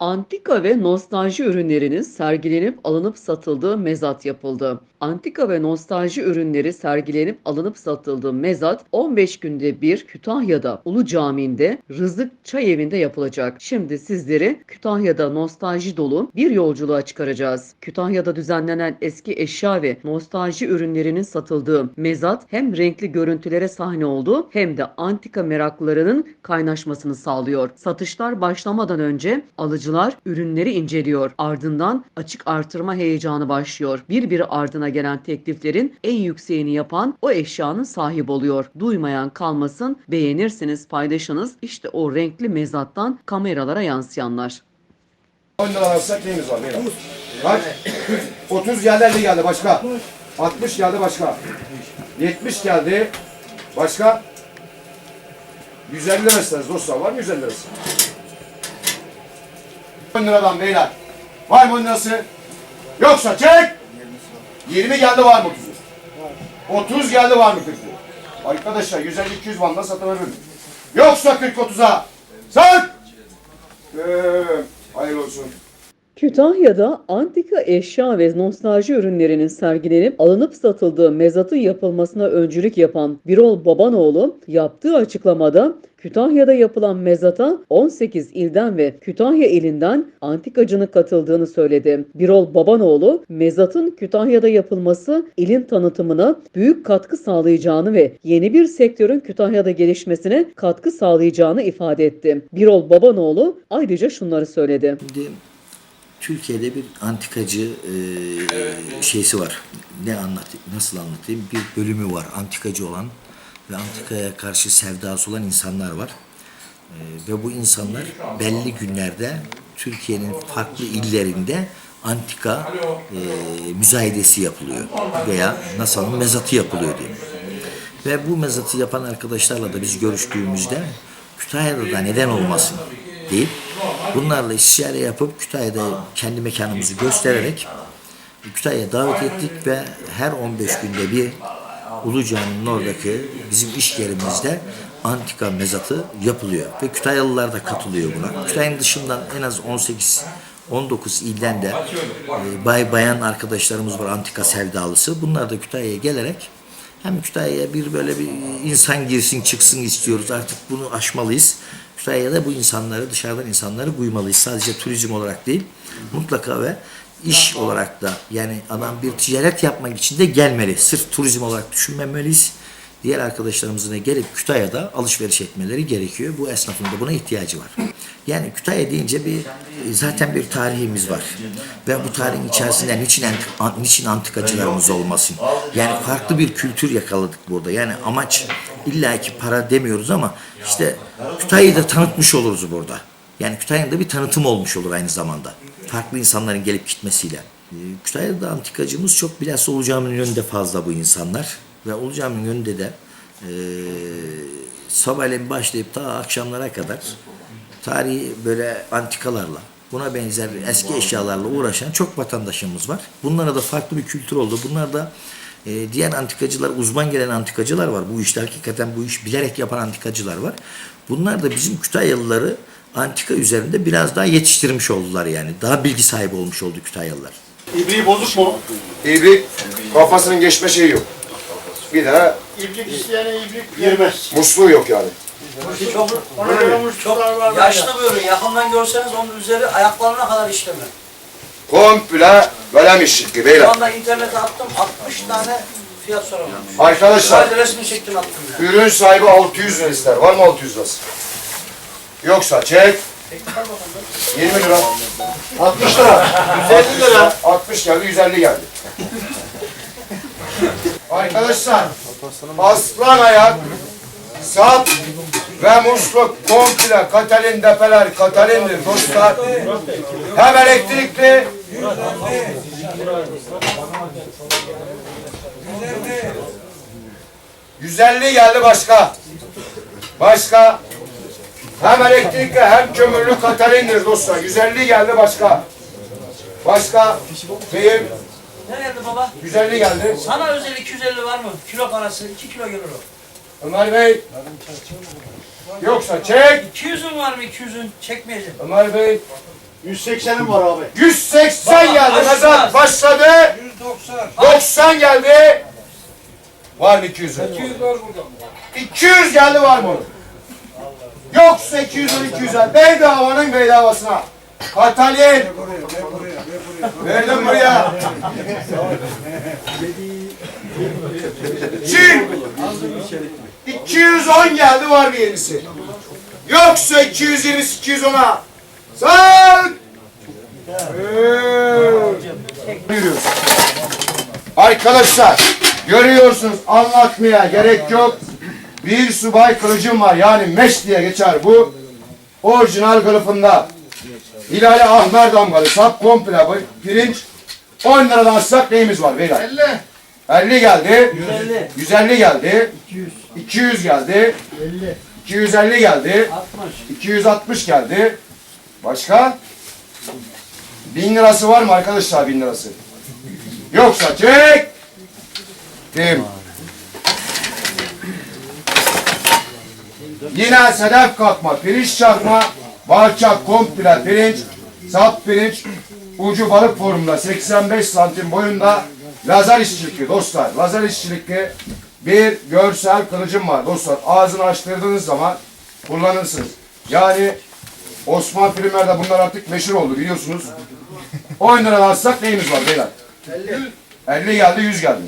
Antika ve nostalji ürünlerinin sergilenip alınıp satıldığı mezat yapıldı. Antika ve nostalji ürünleri sergilenip alınıp satıldığı mezat 15 günde bir Kütahya'da Ulu Camii'nde Rızık Çay Evi'nde yapılacak. Şimdi sizleri Kütahya'da nostalji dolu bir yolculuğa çıkaracağız. Kütahya'da düzenlenen eski eşya ve nostalji ürünlerinin satıldığı mezat hem renkli görüntülere sahne oldu hem de antika meraklılarının kaynaşmasını sağlıyor. Satışlar başlamadan önce alıcılar ürünleri inceliyor. Ardından açık artırma heyecanı başlıyor. Birbiri ardına gelen tekliflerin en yükseğini yapan o eşyanın sahibi oluyor. Duymayan kalmasın, beğenirsiniz, paylaşınız. İşte o renkli mezattan kameralara yansıyanlar. 10 lira alsak neyimiz var beyler? Kaç? 30 geldi 50 geldi başka. 60 geldi başka. 70 geldi. Başka? 150 lira isteriz dostlar. Var mı 150 lirası? 10 liradan beyler. Var mı 10 lirası? Yoksa çek. 20 geldi var mı 30'u? 30 geldi var mı 40'ı? Arkadaşlar 150-200 bandla satılabilir. Yoksa 40-30'a. Sat! Ee, hayırlı olsun. Kütahya'da antika eşya ve nostalji ürünlerinin sergilenip alınıp satıldığı mezatın yapılmasına öncülük yapan Birol Babanoğlu yaptığı açıklamada Kütahya'da yapılan mezata 18 ilden ve Kütahya ilinden antikacının katıldığını söyledi. Birol Babanoğlu, mezatın Kütahya'da yapılması ilin tanıtımına büyük katkı sağlayacağını ve yeni bir sektörün Kütahya'da gelişmesine katkı sağlayacağını ifade etti. Birol Babanoğlu ayrıca şunları söyledi. Şimdi Türkiye'de bir antikacı e, şeysi var. Ne anlatayım, nasıl anlatayım? Bir bölümü var antikacı olan ve antikaya karşı sevdası olan insanlar var. E, ve bu insanlar belli günlerde Türkiye'nin farklı illerinde antika e, müzayedesi yapılıyor veya NASA'nın mezatı yapılıyor diye. Ve bu mezatı yapan arkadaşlarla da biz görüştüğümüzde Kütahya'da da neden olmasın deyip bunlarla istişare yapıp Kütahya'da kendi mekanımızı göstererek Kütahya'ya davet ettik ve her 15 günde bir Ulu Cami'nin oradaki bizim iş yerimizde antika mezatı yapılıyor. Ve Kütahyalılar da katılıyor buna. Kütahya'nın dışından en az 18 19 ilden de e, bay bayan arkadaşlarımız var antika sevdalısı. Bunlar da Kütahya'ya gelerek hem Kütahya'ya bir böyle bir insan girsin çıksın istiyoruz. Artık bunu aşmalıyız. Kütahya'da bu insanları dışarıdan insanları duymalıyız. Sadece turizm olarak değil mutlaka ve iş olarak da yani adam bir ticaret yapmak için de gelmeli. Sırf turizm olarak düşünmemeliyiz. Diğer arkadaşlarımızın da gelip Kütahya'da alışveriş etmeleri gerekiyor. Bu esnafın da buna ihtiyacı var. Yani Kütahya deyince bir zaten bir tarihimiz var. Ve bu tarihin içerisinde niçin, niçin antikacılarımız olmasın? Yani farklı bir kültür yakaladık burada. Yani amaç illaki para demiyoruz ama işte Kütahya'yı da tanıtmış oluruz burada. Yani Kütahya'nın bir tanıtım olmuş olur aynı zamanda. Farklı insanların gelip gitmesiyle. Ee, Kütahya'da antikacımız çok bilhassa Ulu Cami'nin önünde fazla bu insanlar. Ve Cami'nin önünde de e, sabahleyin başlayıp ta akşamlara kadar tarihi böyle antikalarla, buna benzer eski eşyalarla uğraşan çok vatandaşımız var. Bunlara da farklı bir kültür oldu. Bunlar da e, diğer antikacılar, uzman gelen antikacılar var. Bu işte hakikaten bu iş bilerek yapan antikacılar var. Bunlar da bizim Kütahyalıları antika üzerinde biraz daha yetiştirmiş oldular yani. Daha bilgi sahibi olmuş oldu Kütahyalılar. İbriği bozuk mu? İbrik kafasının geçme şeyi yok. Bir de İbrik isteyene ibrik girmez. musluğu yok yani. Ona göre muştuklar var. Yaşlı bir ürün. Yakından görseniz onun üzeri ayaklarına kadar işleme. Komple veremiştik ki Şu beyler. anda internete attım 60 tane fiyat soramamış. Arkadaşlar Sadece resmi çektim attım ya. ürün sahibi 600 lira ister. Var mı 600 lirası? Yoksa çek. 20 lira. 60 lira. 150 lira. 60 geldi 150 geldi. Arkadaşlar aslan ayak sap ve musluk komple katalin depeler katalindir dostlar. Hem elektrikli 150 geldi başka. Başka. Hem elektrikli hem kömürlü katalindir dostlar. 150 geldi başka. Başka. Beyim Ne geldi baba? 150 geldi. Sana özel 250 var mı? Kilo parası 2 kilo gelir o. Ömer Bey. Yoksa çek. 200'ün var mı 200'ün? Çekmeyeceğim. Ömer Bey. 180'im var abi. 180 geldi. Baba, Mezat aşmaz. başladı. 190. 90 geldi. Var mı 200? 200 var burada. 200 geldi var mı? Yoksa 210 200'e bedavaның bedavasına. Katalin. Verdim buraya. Çin. 210 geldi var bir yenisi. Yoksa 220 210'a. Sağ. Yürüyoruz. Arkadaşlar görüyorsunuz anlatmaya gerek yok. Bir subay kılıcım var yani meş diye geçer bu. Orijinal kılıfında. Hilali ahmer damgalı sap komple bu pirinç 10 liradan alsak neyimiz var beyler? 50. 50 geldi. 150, 150 geldi. 200. 200 geldi. 50. 250 geldi. 60, 260 geldi. Başka? 1000 lirası var mı arkadaşlar 1000 lirası? Yoksa çek. Kim? Yine sedef kalkma, pirinç çakma, balçak komple pirinç, sap pirinç, ucu balık formunda 85 santim boyunda lazer işçilikli dostlar. Lazer işçilikli bir görsel kılıcım var dostlar. Ağzını açtırdığınız zaman kullanırsınız. Yani Osman filmlerde bunlar artık meşhur oldu biliyorsunuz. 10 liradan alsak neyimiz var beyler? 50. 50 geldi 100 geldi.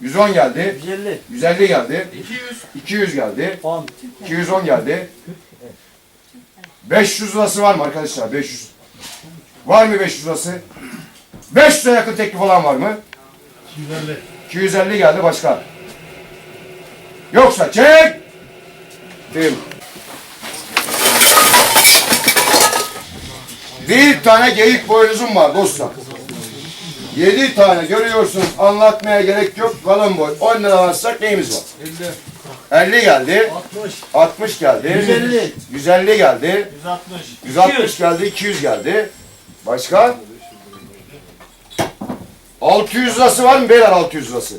110 geldi. 150, 150 geldi. 200 geldi. 10, 210 geldi. 500 lirası var mı arkadaşlar? 500. Var mı 500 lirası? 500'e yakın teklif olan var mı? 250. 250 geldi başka. Yoksa çek. Değil. Bir tane geyik boynuzum var dostlar. 7 tane görüyorsunuz anlatmaya gerek yok kalın boy 10 lira alırsak neyimiz var? 50 50 geldi 60. 60 geldi 150. 150 geldi 160. 160 geldi 200 geldi Başka? 600 lirası var mı beyler 600 lirası?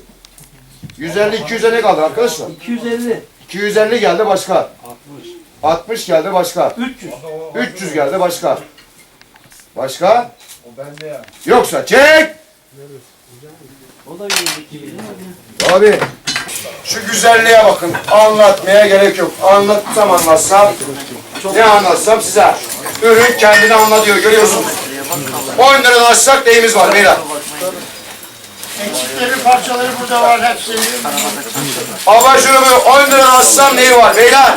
150 200'e ne kaldı arkadaşlar? 250, 250 geldi başka 60 60 geldi başka 300, 300 geldi başka Başka? O bende ya. Yoksa çek o da 100 gibi. Abi şu güzelliğe bakın. Anlatmaya gerek yok. Anlatsam anlatsam ne anlatsam size. Ürün kendini anlatıyor görüyorsunuz. 10 liradan açsak neyimiz var beyler? Eksikleri parçaları burada var hepsi. Şunu böyle 10 liradan açsam neyi var beyler?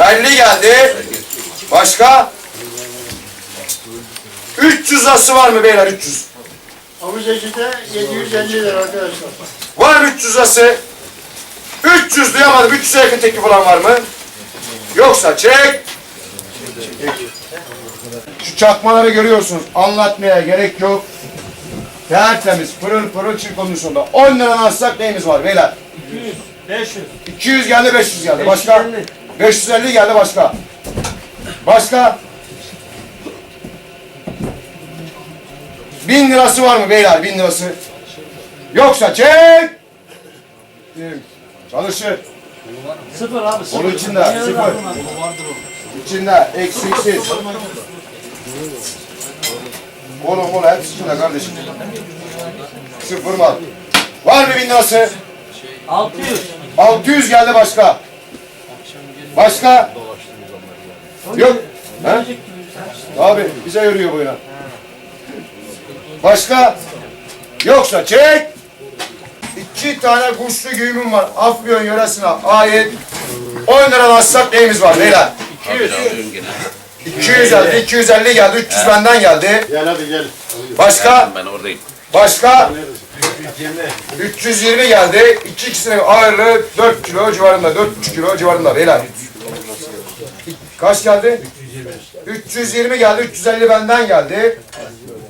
50. 50 geldi. Başka? 300 lirası var mı beyler 300? Avucacıda 750 lira arkadaşlar. Var mı 300 lirası? 300 duyamadım. 300'e yakın teklif olan var mı? Yoksa çek. Şu çakmaları görüyorsunuz. Anlatmaya gerek yok. Tertemiz, pırıl pırıl çift kondisyonda. 10 liradan alsak neyimiz var beyler? 200, 500, 200 geldi, 500 geldi. Başka? 550. 550 geldi başka. Başka? 1000 lirası var mı beyler? 1000 lirası. Yoksa çek. Çalışır. sıfır abi sıfır. Onun içinde, sıfır. İçinde eksiksiz. Oğlum oğlum hepsi içinde kardeşim. Sıfır mal. Var mı bin lirası? 600, 600 geldi başka. Başka? Yok. He? Gibi. Abi bize yürüyor bu inan. Başka? Yoksa çek. İki tane kuşlu güğümüm var. Afyon yöresine ait. 10 liradan alsak neyimiz var beyler? 200 geldi, 250 geldi, 300 benden geldi. Gel hadi gel. Başka? Ben oradayım. Başka? 320 geldi. İki ikisinin ağırlığı 4 kilo civarında, 4,5 kilo civarında beyler. Kaç geldi? 320 geldi, 350 benden geldi.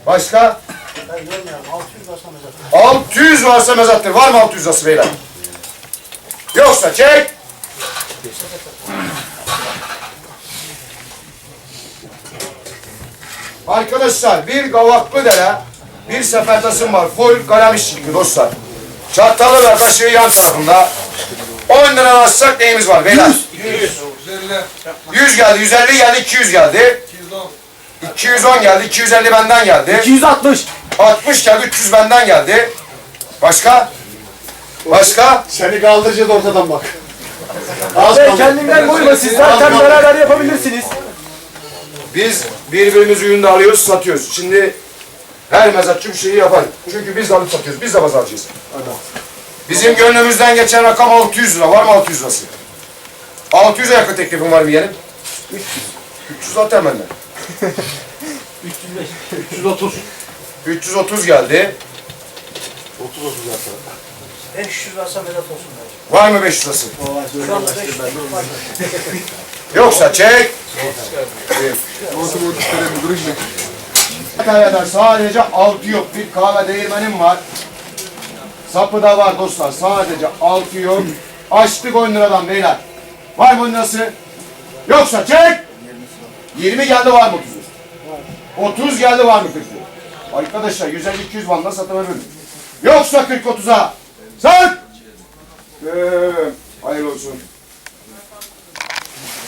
Başka? 600 varsa mezattır. Var mı 600 lirası beyler? Yoksa çek. Arkadaşlar bir gavaklı dere, bir sefertasım var. Full kalem işçilikli dostlar. Çatalı ve kaşığı yan tarafında. 10 lira alsak neyimiz var beyler? 100. 100 geldi, 150 geldi, 200 geldi. 210 geldi. 250 benden geldi. 260. 60 geldi. 300 benden geldi. Başka? Başka? Seni kaldıracağız ortadan bak. Az Bey kaldı. kendimden koyma siz zaten beraber yapabilirsiniz. Biz birbirimizi üründe alıyoruz, satıyoruz. Şimdi her mezatçı bir şeyi yapar. Çünkü biz de alıp satıyoruz. Biz de pazarcıyız. Bizim gönlümüzden geçen rakam 600 lira. Var mı 600 lirası? 600'e yakın teklifim var mı yeğenim? 300. 300 zaten benden. 330. 330 geldi. 500 versen medet olsun. belki. Var mı 500 lirası? Şu anda 500 var. Yoksa çek. Antalya'da sadece altı yok. Bir kahve değirmenim var. Sapı da var dostlar. Sadece altı yok. Açtık 10 liradan beyler. Var mı 10 lirası? Yoksa çek. 20 geldi var mı 30'u? 30 geldi var mı 40'ı? Arkadaşlar 150-200 vanla satıverin. Yoksa 40-30'a. Sat. Ee, hayırlı olsun.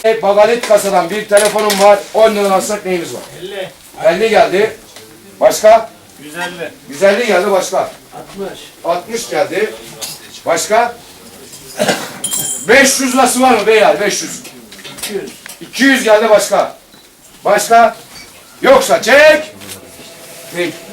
E, Bagalit kasadan bir telefonum var. 10 lira alsak neyimiz var? 50. 50 geldi. Başka? 150. 150 geldi başka. 60. 60 geldi. Başka? 500 lirası var mı beyler? 500. 200. 200 geldi başka. Başka? Yoksa çek. Great.